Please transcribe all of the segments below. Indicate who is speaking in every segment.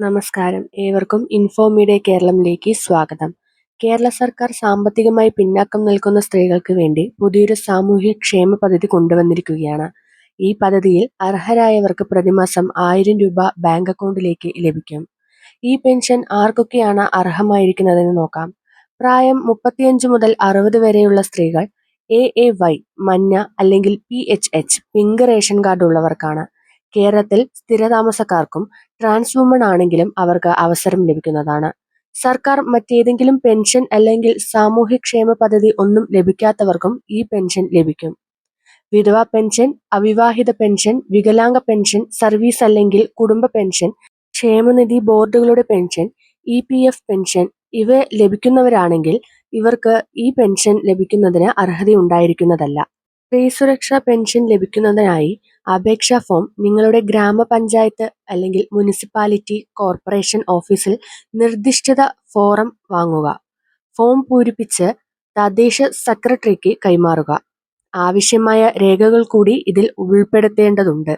Speaker 1: നമസ്കാരം. ഏവർക്കും ഇൻഫോമീഡിയ കേരളത്തിലേക്ക് സ്വാഗതം. കേരള സർക്കാർ സാമ്പത്തികമായി പിന്നാക്കം നിൽക്കുന്ന സ്ത്രീകൾക്ക് വേണ്ടി പുതിയൊരു സാമൂഹ്യ ക്ഷേമ പദ്ധതി കൊണ്ടുവന്നിരിക്കുകയാണ്. ഈ പദ്ധതിയിൽ അർഹരായവർക്ക് പ്രതിമാസം ആയിരം രൂപ ബാങ്ക് അക്കൗണ്ടിലേക്ക് ലഭിക്കും. ഈ പെൻഷൻ ആർക്കൊക്കെയാണ് അർഹമായിരിക്കുന്നതെന്ന് നോക്കാം. പ്രായം മുപ്പത്തിയഞ്ച് മുതൽ അറുപത് വരെയുള്ള സ്ത്രീകൾ എ എ വൈ മഞ്ഞ അല്ലെങ്കിൽ P H H pink ration card ഉള്ളവർക്കാണ്. കേരളത്തിൽ സ്ഥിരതാമസക്കാർക്കും ട്രാൻസ് വുമൺ ആണെങ്കിലും അവർക്ക് അവസരം ലഭിക്കുന്നതാണ്. സർക്കാർ മറ്റേതെങ്കിലും പെൻഷൻ അല്ലെങ്കിൽ സാമൂഹ്യക്ഷേമ പദ്ധതി ഒന്നും ലഭിക്കാത്തവർക്കും ഈ പെൻഷൻ ലഭിക്കും. വിധവ പെൻഷൻ അവിവാഹിത പെൻഷൻ വികലാംഗ പെൻഷൻ സർവീസ് അല്ലെങ്കിൽ കുടുംബ പെൻഷൻ ക്ഷേമനിധി ബോർഡുകളുടെ pension E P F pension ഇവ ലഭിക്കുന്നവരാണെങ്കിൽ ഇവർക്ക് ഈ പെൻഷൻ ലഭിക്കുന്നതിന് അർഹതയുണ്ടായിരിക്കുന്നതല്ല. സ്ത്രീ സുരക്ഷാ പെൻഷൻ ലഭിക്കുന്നതിനായി അപേക്ഷാ ഫോം നിങ്ങളുടെ ഗ്രാമപഞ്ചായത്ത് അല്ലെങ്കിൽ മുനിസിപ്പാലിറ്റി കോർപ്പറേഷൻ ഓഫീസിൽ നിർദ്ദിഷ്ട ഫോറം വാങ്ങുക. ഫോം പൂരിപ്പിച്ച് തദ്ദേശ സെക്രട്ടറിക്ക് കൈമാറുക. ആവശ്യമായ രേഖകൾ കൂടി ഇതിൽ ഉൾപ്പെടുത്തേണ്ടതുണ്ട്.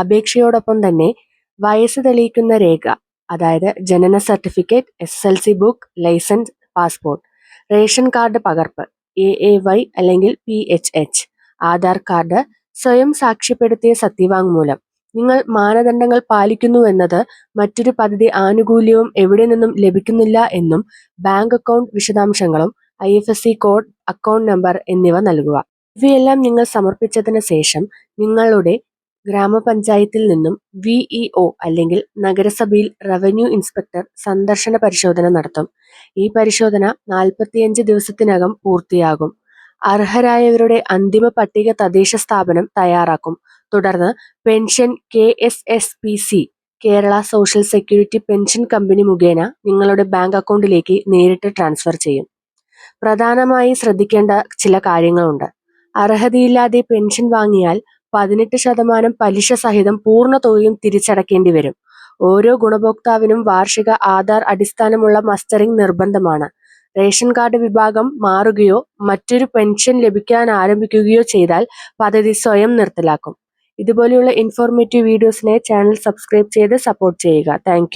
Speaker 1: അപേക്ഷയോടൊപ്പം തന്നെ വയസ്സ് തെളിയിക്കുന്ന രേഖ അതായത് ജനന certificate, SSLC book, licence, passport, ration card പകർപ്പ്, എ എ വൈ അല്ലെങ്കിൽ P H H, Aadhaar card, സ്വയം സാക്ഷ്യപ്പെടുത്തിയ സത്യവാങ്മൂലം. നിങ്ങൾ മാനദണ്ഡങ്ങൾ പാലിക്കുന്നുവെന്നത് മറ്റൊരു പദ്ധതി ആനുകൂല്യവും എവിടെ നിന്നും ലഭിക്കുന്നില്ല എന്നും ബാങ്ക് അക്കൗണ്ട് വിശദാംശങ്ങളും I F S C code account number എന്നിവ നൽകുക. ഇവയെല്ലാം നിങ്ങൾ സമർപ്പിച്ചതിന് ശേഷം നിങ്ങളുടെ ഗ്രാമപഞ്ചായത്തിൽ നിന്നും വി ഇ ഒ അല്ലെങ്കിൽ നഗരസഭയിൽ റവന്യൂ ഇൻസ്പെക്ടർ സന്ദർശന പരിശോധന നടത്തും. ഈ പരിശോധന നാൽപ്പത്തിയഞ്ച് ദിവസത്തിനകം പൂർത്തിയാകും. അർഹരായവരുടെ അന്തിമ പട്ടിക തദ്ദേശ സ്ഥാപനം തയ്യാറാക്കും. തുടർന്ന് pension K S S P C Kerala social security pension company മുഖേന നിങ്ങളുടെ ബാങ്ക് അക്കൗണ്ടിലേക്ക് നേരിട്ട് ട്രാൻസ്ഫർ ചെയ്യും. പ്രധാനമായി ശ്രദ്ധിക്കേണ്ട ചില കാര്യങ്ങളുണ്ട്. അർഹതയില്ലാതെ പെൻഷൻ വാങ്ങിയാൽ പതിനെട്ട് ശതമാനം പലിശ സഹിതം പൂർണ തുകയും തിരിച്ചടക്കേണ്ടി വരും. ഓരോ ഗുണഭോക്താവിനും വാർഷിക ആധാർ അടിസ്ഥാനമുള്ള മസ്റ്ററിംഗ് നിർബന്ധമാണ്. റേഷൻ കാർഡ് വിഭാഗം മാറുകയോ മറ്റൊരു പെൻഷൻ ലഭിക്കാൻ ആരംഭിക്കുകയോ ചെയ്താൽ പദ്ധതി സ്വയം നിർത്തലാക്കും. ഇതുപോലെയുള്ള ഇൻഫോർമേറ്റീവ് വീഡിയോസിനെ ചാനൽ സബ്സ്ക്രൈബ് ചെയ്ത് സപ്പോർട്ട് ചെയ്യുക. താങ്ക്